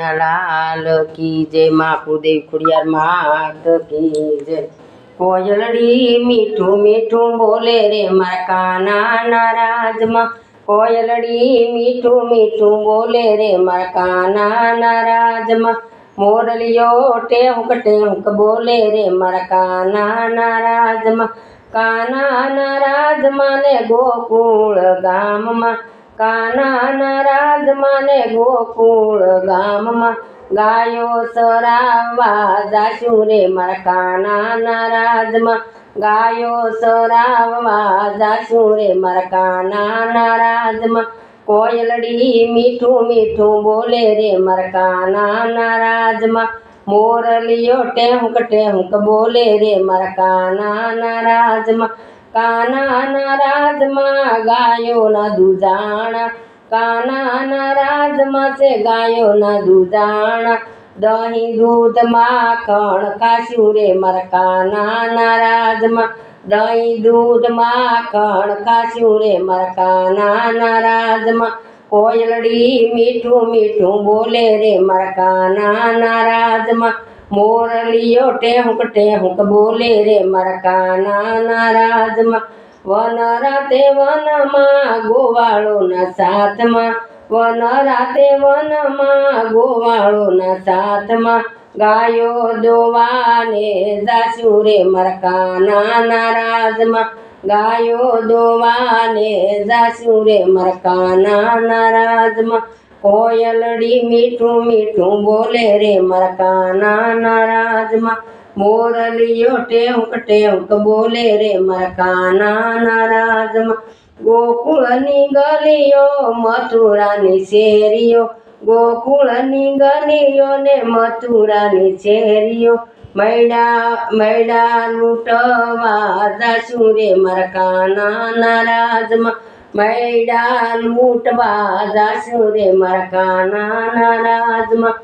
लाल की जय, माँ कुदेव खुड़ियार मात की जय। कोयलड़ी मीठू मीठू बोले रे मार काना नाराज़, माँ। कोयलड़ी मीठू मीठू बोले रे मार काना नाराज़, माँ। मोरलियो टेहुक टेहुक बोले रे मार काना नाराज़, माँ। काना नाराज़ माँ ने गोकुल गाम माँ। કાના રાજમાં ને ગોકુળ ગામમાં ગાયો સરાવવા જાશું રે મારા કાના રાજમાં ગાયો સરાવવા જાશું રે મારા કાના રાજમાં કોયલડી મીઠું મીઠું બોલે રે મારા કાના રાજમાં મોરલિયો ટેહુક ટેહુક બોલે રે મારા કાના રાજમાં કાનાના રાજમાં ગાયોના દુજાણા. કાનાના રાજમાં છે ગાયોના દુજાણા. દહીં, દૂધ, માખણ કાશ્યું રે મારા કાનાના રાજમાં દહીં, દૂધ, માખણ કાશ્યું રે મારા કાનાના રાજમાં કોયલડી મીઠું મીઠું બોલે રે મારા કાનાના રાજમાં મોરલિયો ટેહુક ટેહુક બોલે રે મારા કાનાના રાજમાં વન રાતે વનમાં ગોવાળોના સાથમાં વન રાતે વનમાં ગોવાળોના સાથમાં ગાયો દોવાને જાશું રે મારા કાનાના રાજમાં ગાયો દોવાને જાશું રે મારા કાનાના રાજમાં કોયલડી મીઠું મીઠું બોલે રે મારા નારાજમાં. રાજમાં મોરલિયો ટેવક ટેહુક બોલે રે મારા નારાજમાં. રાજમાં ગોકુળની ગલીઓ, મથુરાની શેરીઓ, ગોકુળની ગલીઓ ને મથુરાની શેરીઓ. મૈડા મૈડા લૂંટવા જાશું રે મારા કાનાના રાજમાં મૈડા લૂંટવા જાશું રે મારા કાનાના રાજમાં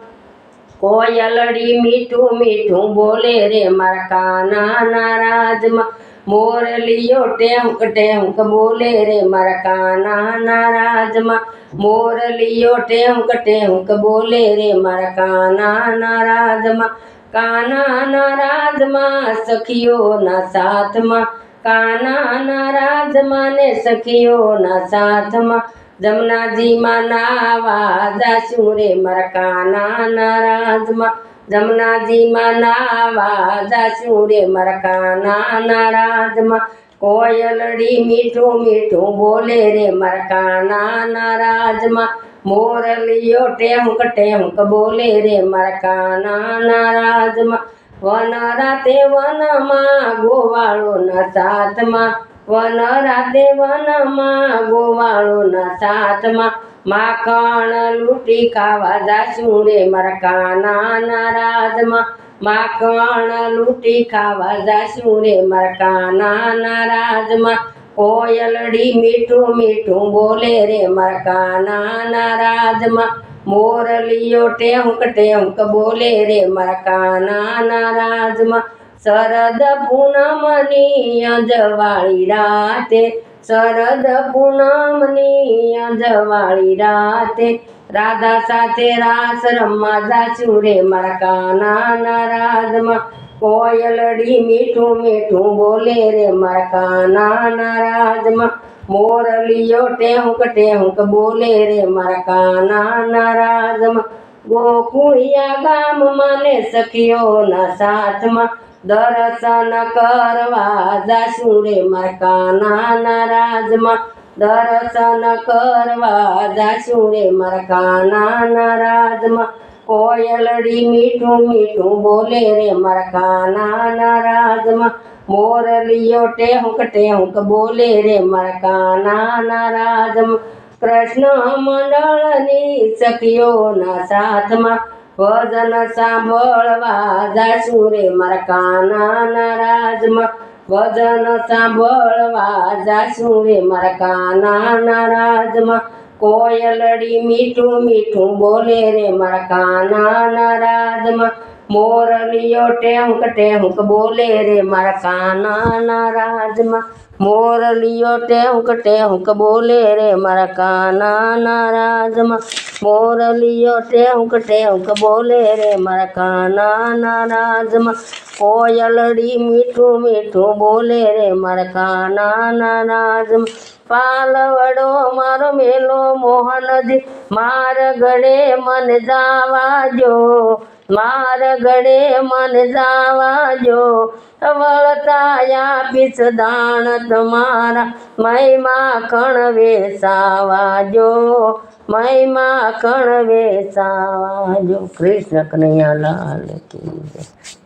કોયલડી મીઠું મીઠું બોલે રે મારા કાનાના રાજમાં મોરલિયો ટેહુક ટેહુક બોલે રે મારા કાનાના રાજમાં મોરલિયો ટેહુક ટેહુક બોલે રે મારા કાનાના રાજમાં કાનાના રાજમાં સખીઓના સાથમાં કાનાના રાજમાં ને સખીઓના સાથમાં જમનાજીમાં નાવા જાશું રે મારા કાનાના રાજમાં જમનાજીમાં નાવા જાશું રે મારા કાનાના રાજમાં કોયલડી મીઠું મીઠું બોલે રે મારા કાનાના રાજમાં મોરલિયો ટેહુક ટેહુક બોલે રે મારા કાનાના રાજમાં વન રાતે વનમાં ગોવાળોના સાથમાં. વન રાતે વનમાં ગોવાળોના સાથમાં. માખણ લૂટી ખાવા જાશું રે મારા કાનાના રાજમાં માખણ લૂટી ખાવા જાશું રે મારા કાનાના રાજમાં કોયલડી મીઠું મીઠું બોલે રે મારા કાનાના રાજમાં મોરલિયો ટેંક ટેંક બોલે રે મારા કાનાના રાજમાં શરદ પૂનમની અજવાળી રાતે, શરદ પૂનમની અજવાળી રાતે, રાધા સાથે રાસ રમવા જાશું રે મારા કાનાના રાજમાં કોયલડી મીઠું મીઠું બોલે રે મારા કાનાના રાજમાં મોરલીઓ ટેહુંક ટેહુંક બોલે રે મારા કાનાના રાજમાં ગોકુળિયા ગામમાં ને સખીઓના સાથમાં. દર્શન કરવા જાશું રે મારા કાનાના રાજમાં દર્શન કરવા જાશું રે મારા કાનાના રાજમાં કોયલડી મીઠું મીઠું બોલે રે મારા કાનાના રાજમાં. મોરલિયો ટેહુંક, ટેહુક બોલે રે મારા કાનાના રાજમાં. કૃષ્ણ મંડળની સખીઓના સાથમાં ભજન સાંભળવા જાશું રે મારા કાનાના રાજમાં. ભજન સાંભળવા જાશું રે મારા કાનાના રાજમાં. કોયલડી મીઠું મીઠું બોલે રે મારા કાનાના રાજમાં મોરલિયો ટેહુક ટેહુક બોલે રે મારા કાનાના રાજમાં મોરલીઓ ટેહુક ટેહુક બોલે રે મારા કાનાના રાજમાં મોરલીઓ ટેહુક ટેહુક બોલે રે મારા કાનાના રાજમાં કોયલડી મીઠું મીઠું બોલે રે મારા કાનાના રાજમાં પાલવડો મારો મેલો મોહનજી માર ગળે મન જાવા જો માર ગળે મન જાવા જો વળતાયા પીસ દાણ તમારા મહિમા કણ વેસાવા જો મહિમા કણ વેસાવા જો કૃષ્ણ કનૈયા લાલ કી જય